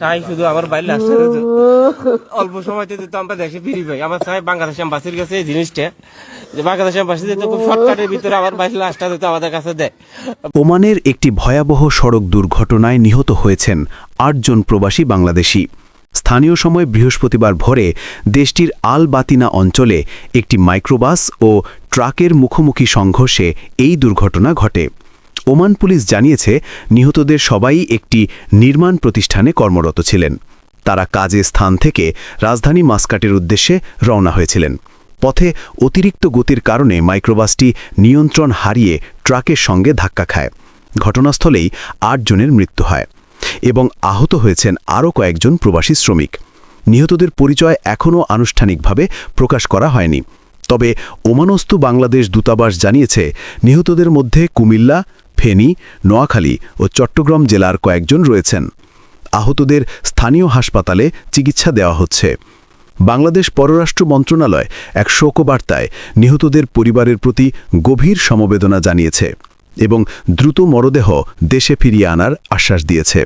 তাই শুধু আমার বাইরে আসতে অল্প সময়তে তো আমরা দেশে ফিরি পাই আমার চাই বাংলাদেশ এম্বাসির কাছে এই জিনিসটা, যে বাংলাদেশ এম্বাসিতে তো খুব শর্টকাটের ভিতরে আমার বাইরে লাস্টটা তো আমাদের কাছে দেয়। ওমানের একটি ভয়াবহ সড়ক দুর্ঘটনায় নিহত হয়েছেন আটজন প্রবাসী বাংলাদেশি। স্থানীয় সময় বৃহস্পতিবার ভোরে দেশটির আল বাতিনা অঞ্চলে একটি মাইক্রোবাস ও ট্রাকের মুখোমুখি সংঘর্ষে এই দুর্ঘটনা ঘটে। ওমান পুলিশ জানিয়েছে, নিহতদের সবাই একটি নির্মাণ প্রতিষ্ঠানে কর্মরত ছিলেন। তারা কাজে স্থান থেকে রাজধানী মাস্কাটের উদ্দেশ্যে রওনা হয়েছিলেন। পথে অতিরিক্ত গতির কারণে মাইক্রোবাসটি নিয়ন্ত্রণ হারিয়ে ট্রাকের সঙ্গে ধাক্কা খায়। ঘটনাস্থলেই আটজনের মৃত্যু হয় এবং আহত হয়েছেন আরও কয়েকজন প্রবাসী শ্রমিক। নিহতদের পরিচয় এখনও আনুষ্ঠানিকভাবে প্রকাশ করা হয়নি। তবে ওমানস্তু বাংলাদেশ দূতাবাস জানিয়েছে, নিহতদের মধ্যে কুমিল্লা ফেনী, নোয়াখালী ও চট্টগ্রাম জেলার কয়েকজন রয়েছেন। আহতদের স্থানীয় হাসপাতালে চিকিৎসা দেওয়া হচ্ছে। বাংলাদেশ পররাষ্ট্র মন্ত্রণালয় এক শোকবার্তায় নিহতদের পরিবারের প্রতি গভীর সমবেদনা জানিয়েছে এবং দ্রুত মরদেহ দেশে ফিরিয়ে আনার আশ্বাস দিয়েছে।